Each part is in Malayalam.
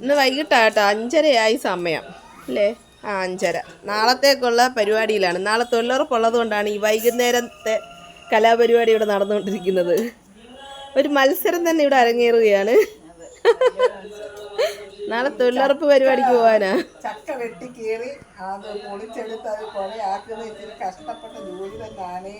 ഇന്ന് വൈകിട്ടാട്ടോ. അഞ്ചരയായി സമയം. അല്ലേ? ആ അഞ്ചര. നാളത്തേക്കുള്ള പരിപാടിയിലാണ്. നാളെ തൊഴിലുറപ്പുള്ളത് കൊണ്ടാണ് ഈ വൈകുന്നേരത്തെ കലാപരിപാടി ഇവിടെ നടന്നുകൊണ്ടിരിക്കുന്നത്. ഒരു മത്സരം തന്നെ ഇവിടെ അരങ്ങേറുകയാണ്. നാളെ തൊഴിലുറപ്പ് പരിപാടിക്ക് പോവാനാ? ചക്ക വെട്ടി കീറി അത് പൊളിച്ചെടുത്ത് അത് ആക്കുന്ന ഇത്തിരി കഷ്ടപ്പെട്ട ജോലി തന്നെയാണേ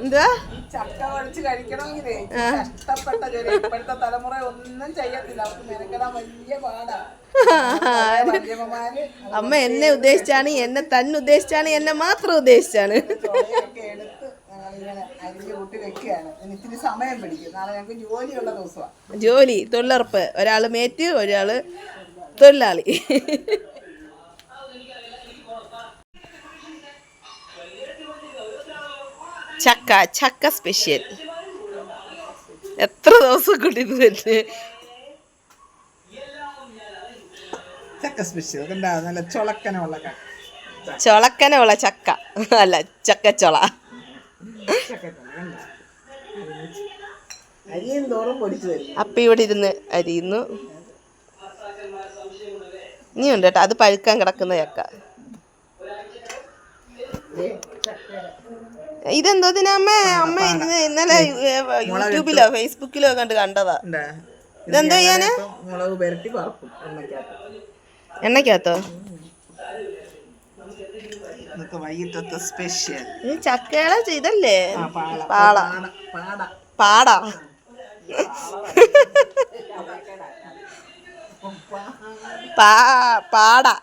എന്താ? ചക്ക പൊളിച്ച് കഴിക്കണമെങ്കിലേ കഷ്ടപ്പെട്ട ജോലി ഇപ്പോഴത്തെ തലമുറ ഒന്നും ചെയ്യത്തില്ല. അവർക്ക് മെനക്കെടാൻ വലിയ പാടാ. അമ്മ എന്നെ ഉദ്ദേശിച്ചാണ് എന്നെ തന്നെ ഉദ്ദേശിച്ചാണ് എന്നെ മാത്രം ഉദ്ദേശിച്ചാണ്. ജോലി തൊഴിലുറപ്പ്. ഒരാൾ മേറ്റ് ഒരാൾ തൊഴിലാളി. ചക്ക ചക്ക സ്പെഷ്യൽ എത്ര ദിവസം കൂടി ഇത് വരുന്നത് ചക്ക സ്പെഷ്യൽ നല്ല ചൊളക്കനുള്ള ചക്ക. അല്ല ചക്കച്ചൊള. അപ്പ ഇവിടെ ഇരുന്ന് അരിയുന്നു. ഇനിയുണ്ട് കേട്ടോ. അത് പഴുക്കാൻ കിടക്കുന്ന ചക്ക. ഇതെന്തോ അമ്മ അമ്മ ഇന്ന് ഇന്നലെ യൂട്യൂബിലോ ഫേസ്ബുക്കിലോ കണ്ട് കണ്ടതാ? ഇതെന്തോ ചെയ്യാന്? മുളക് പുരട്ടി വറക്കും എണ്ണയ്ക്കകത്ത്. വൈകിട്ടത്തെ സ്പെഷ്യൽ ഇത് ആ പാള. പാള പാട. പാടാ.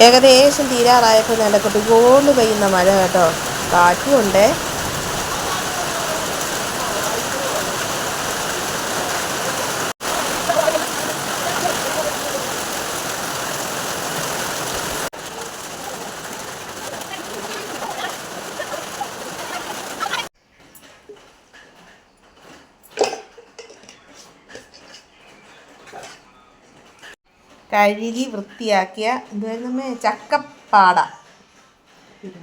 ഏകദേശം തീരാറായപ്പോൾ നിലക്കൊട്ടി കൊണ്ട് പെയ്യുന്ന മഴ കേട്ടോ. കാറ്റും കഴുകി വൃത്തിയാക്കിയ എന്തുവായിരുന്നമ്മേ ചക്കപ്പാട.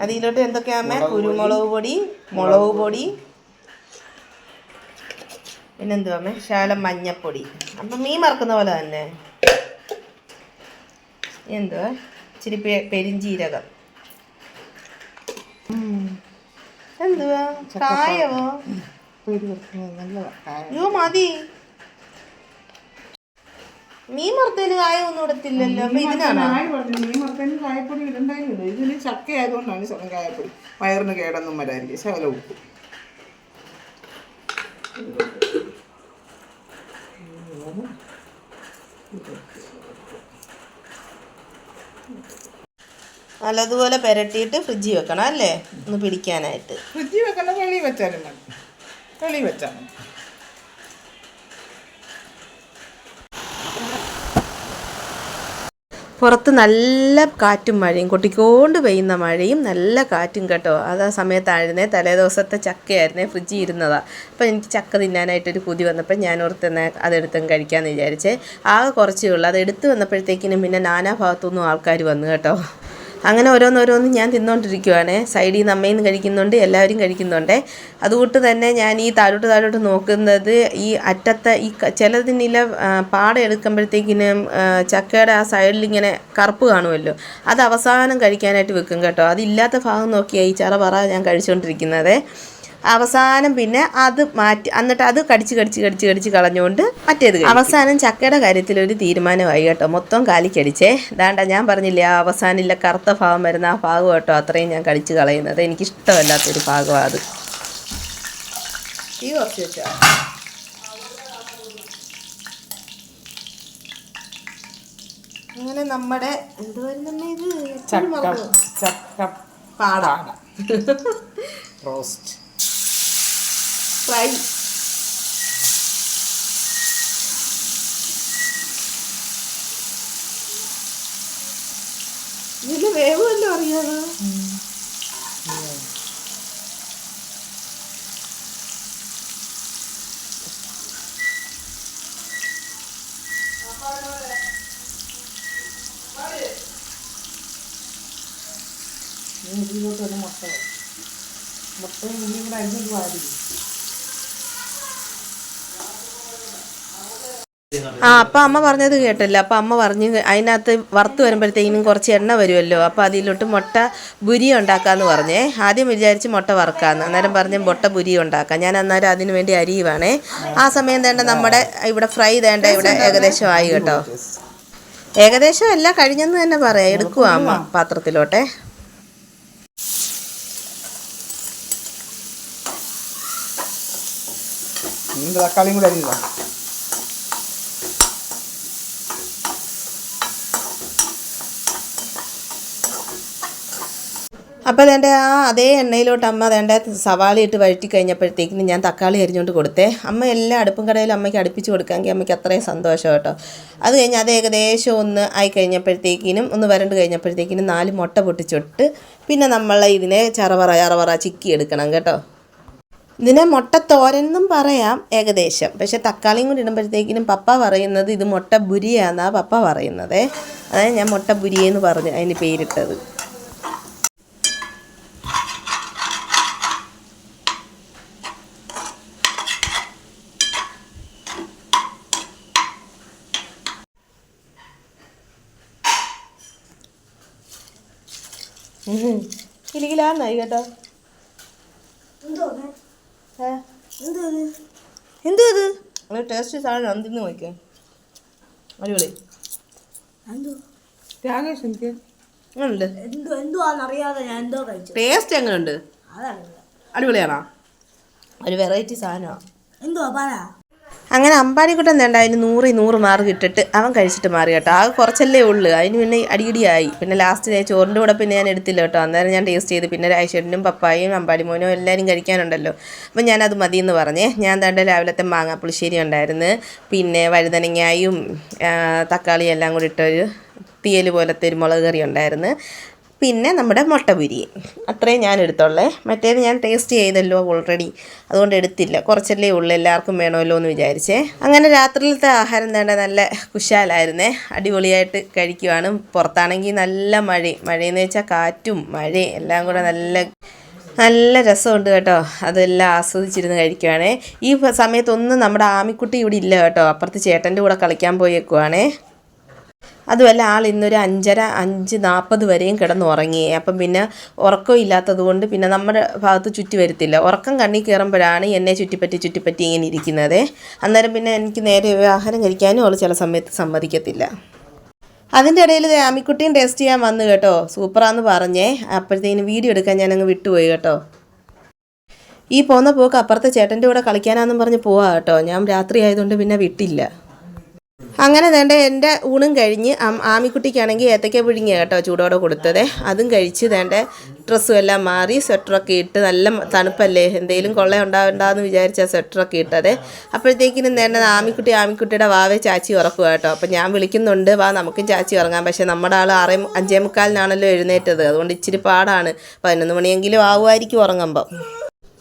അതിലോട്ട് എന്തൊക്കെയാമ്മേ കുരുമുളക് പൊടി മുളക് പൊടി പിന്നെന്തുവാമ്മേ ശാലം മഞ്ഞപ്പൊടി. അപ്പം മീൻ മറക്കുന്ന പോലെ തന്നെ. എന്തുവാ? ഇച്ചിരി പെരിഞ്ചീരകം. എന്തുവാ? കായവോ അയ്യോ മതി. മീൻ മറുത്തതിന് കായ ഒന്നും ഇടത്തില്ലല്ലോ അപ്പൊ ഇതിനാണ്? മീൻ മറുത്തതിന് കായപ്പൊടി ഇടണ്ടായിരുന്നു ഇതിന് ചക്ക ആയതുകൊണ്ടാണ് ശകലം കായപ്പൊടി. വയറിന് കേടൊന്നും വരായിരിക്കും ശകലം ഉപ്പ്. നല്ലതുപോലെ പെരട്ടിയിട്ട് ഫ്രിഡ്ജിൽ വെക്കണം അല്ലേ? ഒന്ന് പിടിക്കാനായിട്ട്. ഫ്രിഡ്ജിൽ വെക്കണം വെളിയിൽ വെച്ചാലും മതി. വെളിയിൽ വെച്ചാൽ മതി. പുറത്ത് നല്ല കാറ്റും മഴയും കൊട്ടിക്കൊണ്ട് പെയ്യുന്ന മഴയും നല്ല കാറ്റും കേട്ടോ. അത് ആ സമയത്തായിരുന്നേ തലേ ദിവസത്തെ ചക്കയായിരുന്നേ ഫ്രിഡ്ജിൽ ഇരുന്നതാണ് അപ്പോൾ എനിക്ക് ചക്ക തിന്നാനായിട്ടൊരു കുതി വന്നപ്പോൾ ഞാൻ ഓർത്തുന്ന അതെടുത്തും കഴിക്കാമെന്ന് വിചാരിച്ചേ. ആകെ കുറച്ചേ ഉള്ളൂ. അത് എടുത്ത് വന്നപ്പോഴത്തേക്കിനും പിന്നെ നാനാ ഭാഗത്തുനിന്നും ആൾക്കാർ വന്നു കേട്ടോ. അങ്ങനെ ഓരോന്നോരോന്ന് ഞാൻ തിന്നുകൊണ്ടിരിക്കുവാണ് സൈഡിൽ നിന്ന് അമ്മയിൽ നിന്ന് കഴിക്കുന്നുണ്ട് എല്ലാവരും കഴിക്കുന്നുണ്ട്. അതുകൊണ്ട് തന്നെ ഞാൻ ഈ താഴോട്ട് താഴോട്ട് നോക്കുന്നത് ഈ അറ്റത്തെ ഈ ചിലതിനില പാട എടുക്കുമ്പോഴത്തേക്കിനും ചക്കയുടെ ആ സൈഡിൽ ഇങ്ങനെ കറുപ്പ് കാണുമല്ലോ. അത് അവസാനം കഴിക്കാനായിട്ട് വെക്കും കേട്ടോ. അതില്ലാത്ത ഭാഗം നോക്കിയാൽ ഈ ചറ പറ ഞാൻ കഴിച്ചുകൊണ്ടിരിക്കുന്നത് അവസാനം പിന്നെ അത് മാറ്റി എന്നിട്ട് അത് കടിച്ച് കടിച്ച് കടിച്ച് കടിച്ച് കളഞ്ഞുകൊണ്ട് മറ്റേത്. അവസാനം ചക്കയുടെ കാര്യത്തിൽ ഒരു തീരുമാനമായി കേട്ടോ. മൊത്തം കാലിക്കടിച്ചേ. ദാണ്ട ഞാൻ പറഞ്ഞില്ലേ ആ അവസാനില്ല കറുത്ത ഭാഗം വരുന്ന ആ ഭാഗം കേട്ടോ. അത്രയും ഞാൻ കടിച്ച് കളയുന്നത്. എനിക്കിഷ്ടമല്ലാത്തൊരു ഭാഗമാണ് അത്. തീ കുറച്ച് വെച്ചോ. അങ്ങനെ നമ്മുടെ എന്തുവായിരുന്നു ഇത്? ചക്ക മറന്നു. ചക്ക. പാടാ റോസ്റ്റ്. ഫ്രൈ ഇതിൽ വേവ് വല്ലതും അറിയാമോ ഇതിലോട്ടൊരു മുട്ട. മുട്ടയും ഇനിയും കൂടെ അഞ്ഞൂറ് വാരിക്കും ആ അപ്പം അമ്മ പറഞ്ഞത് കേട്ടല്ലോ. അപ്പം അമ്മ പറഞ്ഞ് അതിനകത്ത് വറുത്ത് വരുമ്പോഴത്തേക്കിനും കുറച്ച് എണ്ണ വരുമല്ലോ. അപ്പോൾ അതിലോട്ട് മുട്ട ബുരി ഉണ്ടാക്കാമെന്ന് പറഞ്ഞേ. ആദ്യം വിചാരിച്ച് മുട്ട വറുക്കാന്ന്. അന്നേരം പറഞ്ഞ് മുട്ട ബുരി ഉണ്ടാക്കാം. ഞാൻ അന്നേരം അതിന് വേണ്ടി അരിയുവാണേ. ആ സമയം തേണ്ട നമ്മുടെ ഇവിടെ ഫ്രൈ തേണ്ട ഇവിടെ ഏകദേശം ആയി കേട്ടോ. ഏകദേശം എല്ലാം കഴിഞ്ഞെന്ന് തന്നെ പറയാം. എടുക്കുവാ അമ്മ പാത്രത്തിലോട്ടെ. തക്കാളിയും കൂടെ അരിഞ്ഞതാ. അപ്പോൾ അതെന്റെ ആ അതേ എണ്ണയിലോട്ട് അമ്മ അതെന്റെ സവാള ഇട്ട് വഴറ്റി കഴിഞ്ഞപ്പോഴത്തേക്കിന് ഞാൻ തക്കാളി അരിഞ്ഞുകൊണ്ട് കൊടുത്തേ. അമ്മ എല്ലാ അടുപ്പും കടയിലും അമ്മയ്ക്ക് അടുപ്പിച്ച് കൊടുക്കാമെങ്കിൽ അമ്മയ്ക്ക് അത്രയും സന്തോഷം കേട്ടോ. അത് കഴിഞ്ഞ് അത് ഏകദേശം ഒന്ന് ആയി കഴിഞ്ഞപ്പോഴത്തേക്കിനും ഒന്ന് വരണ്ട് കഴിഞ്ഞപ്പോഴത്തേക്കിനും നാല് മുട്ട പൊട്ടിച്ചിട്ട് പിന്നെ നമ്മൾ ഇതിനെ ചറവറ ചറവറ ചിക്കി എടുക്കണം കേട്ടോ. ഇതിനെ മുട്ട തോരെന്നും പറയാം ഏകദേശം. പക്ഷേ തക്കാളിയും കൂടി ഇടുമ്പോഴത്തേക്കിനും പപ്പ പറയുന്നത് ഇത് മുട്ട ബുരിയാന്നാ പപ്പ പറയുന്നത്. അതായത് ഞാൻ മുട്ട ബുരിയെന്ന് പറഞ്ഞു അതിന് പേരിട്ടത്. കിലികിലാന്നായി കേട്ടോ? എന്തോ ഇത് ഒരു ടേസ്റ്റ് സാധനം അന്തിന്ന് നോക്കിയോ. അടിപൊളി. ടേസ്റ്റ് എങ്ങനെയുണ്ട് അടിപൊളിയാണോ? ഒരു വെറൈറ്റി സാധനമാണ് എന്തുവാ പറ അങ്ങനെ അമ്പാടിക്കുട്ടൻ വേണ്ട അതിന് നൂറ് നൂറ് മാർക്ക് ഇട്ടിട്ട് അവൻ കഴിച്ചിട്ട് മാറി കേട്ടോ. ആ കുറച്ചല്ലേ ഉള്ളു. അതിന് പിന്നെ അടിയിടിയായി. പിന്നെ ലാസ്റ്റ് ഞാൻ ചോറിന്റെ കൂടെ പിന്നെ ഞാൻ എടുത്തില്ല കേട്ടോ. അന്നേരം ഞാൻ ടേസ്റ്റ് ചെയ്ത് പിന്നെ രാജേഷനും പപ്പായും അമ്പാടി മോനും എല്ലാവരും കഴിക്കാനുണ്ടല്ലോ. അപ്പം ഞാനത് മതിയെന്ന് പറഞ്ഞേ. ഞാൻ തന്റെ രാവിലത്തെ മാങ്ങാപ്പുളിശ്ശേരി ഉണ്ടായിരുന്നു. പിന്നെ വഴുതനങ്ങായും തക്കാളിയും എല്ലാം കൂടി ഇട്ടൊരു തീയൽ പോലത്തെ ഒരു മുളക് കറി ഉണ്ടായിരുന്നു. പിന്നെ നമ്മുടെ മുട്ടപുരി അത്രയും ഞാൻ എടുത്തോളേ മറ്റേത് ഞാൻ ടേസ്റ്റ് ചെയ്തല്ലോ ഓൾറെഡി അതുകൊണ്ട് എടുത്തില്ല. കുറച്ചല്ലേ ഉള്ളൂ. എല്ലാവർക്കും വേണമല്ലോ എന്ന് വിചാരിച്ചേ. അങ്ങനെ രാത്രിയിലത്തെ ആഹാരം തന്നെ നല്ല കുശാലായിരുന്നേ. അടിപൊളിയായിട്ട് കഴിക്കുവാണ്. പുറത്താണെങ്കിൽ നല്ല മഴ. മഴയെന്ന് വെച്ചാൽ കാറ്റും മഴയും എല്ലാം കൂടെ നല്ല നല്ല രസമുണ്ട് കേട്ടോ. അതെല്ലാം ആസ്വദിച്ചിരുന്ന് കഴിക്കുവാണേ. ഈ സമയത്തൊന്നും നമ്മുടെ ആമിക്കുട്ടി ഇവിടെ ഇല്ല കേട്ടോ. അപ്പുറത്ത് ചേട്ടന്റെ കൂടെ കളിക്കാൻ പോയേക്കുവാണേ. അതുമല്ല ആൾ ഇന്നൊരു അഞ്ചര അഞ്ച് നാൽപ്പത് വരെയും കിടന്നുറങ്ങി. അപ്പം പിന്നെ ഉറക്കം ഇല്ലാത്തത് കൊണ്ട് പിന്നെ നമ്മുടെ ഭാഗത്ത് ചുറ്റി വരത്തില്ല. ഉറക്കം കണ്ണി കയറുമ്പോഴാണ് എന്നെ ചുറ്റിപ്പറ്റി ചുറ്റിപ്പറ്റി ഇങ്ങനെ ഇരിക്കുന്നത്. അന്നേരം പിന്നെ എനിക്ക് നേരെ ആഹാരം കഴിക്കാനും അവൾ ചില സമയത്ത് സമ്മതിക്കത്തില്ല. അതിന്റെ ഇടയിൽ ആമിക്കുട്ടിയും ടേസ്റ്റ് ചെയ്യാൻ വന്നു കേട്ടോ. സൂപ്പറാന്ന് പറഞ്ഞേ. അപ്പോഴത്തേന് വീഡിയോ എടുക്കാൻ ഞാനങ്ങ് വിട്ടുപോയി കേട്ടോ. ഈ പോകുന്ന പോക്ക് അപ്പുറത്തെ ചേട്ടന്റെ കൂടെ കളിക്കാനാന്നും പറഞ്ഞ് പോവാ കേട്ടോ. ഞാൻ രാത്രി ആയതുകൊണ്ട് പിന്നെ വിട്ടില്ല. അങ്ങനെ തേണ്ട എന്റെ ഊണും കഴിഞ്ഞ് ആമിക്കുട്ടിക്കാണെങ്കിൽ ഏത്തക്ക പുഴുങ്ങിയ കേട്ടോ ചൂടോടെ കൊടുത്തത്. അതും കഴിച്ച് തേണ്ട ഡ്രസ്സും എല്ലാം മാറി സ്വെറ്ററൊക്കെ ഇട്ട് നല്ല തണുപ്പല്ലേ? എന്തെങ്കിലും കൊള്ള ഉണ്ടാവണ്ടെന്ന് വിചാരിച്ച സ്വെറ്ററൊക്കെ ഇട്ടത്. അപ്പോഴത്തേക്കിനും തേണ്ടത് ആമിക്കുട്ടി ആമിക്കുട്ടിയുടെ വാവെ ചാച്ചി ഉറക്കുക കേട്ടോ. അപ്പം ഞാൻ വിളിക്കുന്നുണ്ട് വാ നമുക്കും ചാച്ചി ഉറങ്ങാം. പക്ഷേ നമ്മുടെ ആൾ ആറേ അഞ്ചേ മുക്കാലിനാണല്ലോ എഴുന്നേറ്റത്. അതുകൊണ്ട് ഇച്ചിരി പാടാണ്. പതിനൊന്ന് മണിയെങ്കിലും ആവുമായിരിക്കും ഉറങ്ങുമ്പോൾ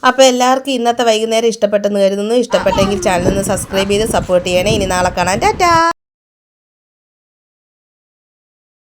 അപ്പോൾ എല്ലാവർക്കും ഇന്നത്തെ വൈകുന്നേരം ഇഷ്ടപ്പെട്ടെന്ന് കരുതുന്നു. ഇഷ്ടപ്പെട്ടെങ്കിൽ ചാനൽ ഒന്ന് സബ്സ്ക്രൈബ് ചെയ്ത് സപ്പോർട്ട് ചെയ്യണേ. ഇനി നാളെ കാണാൻ ടാറ്റാ!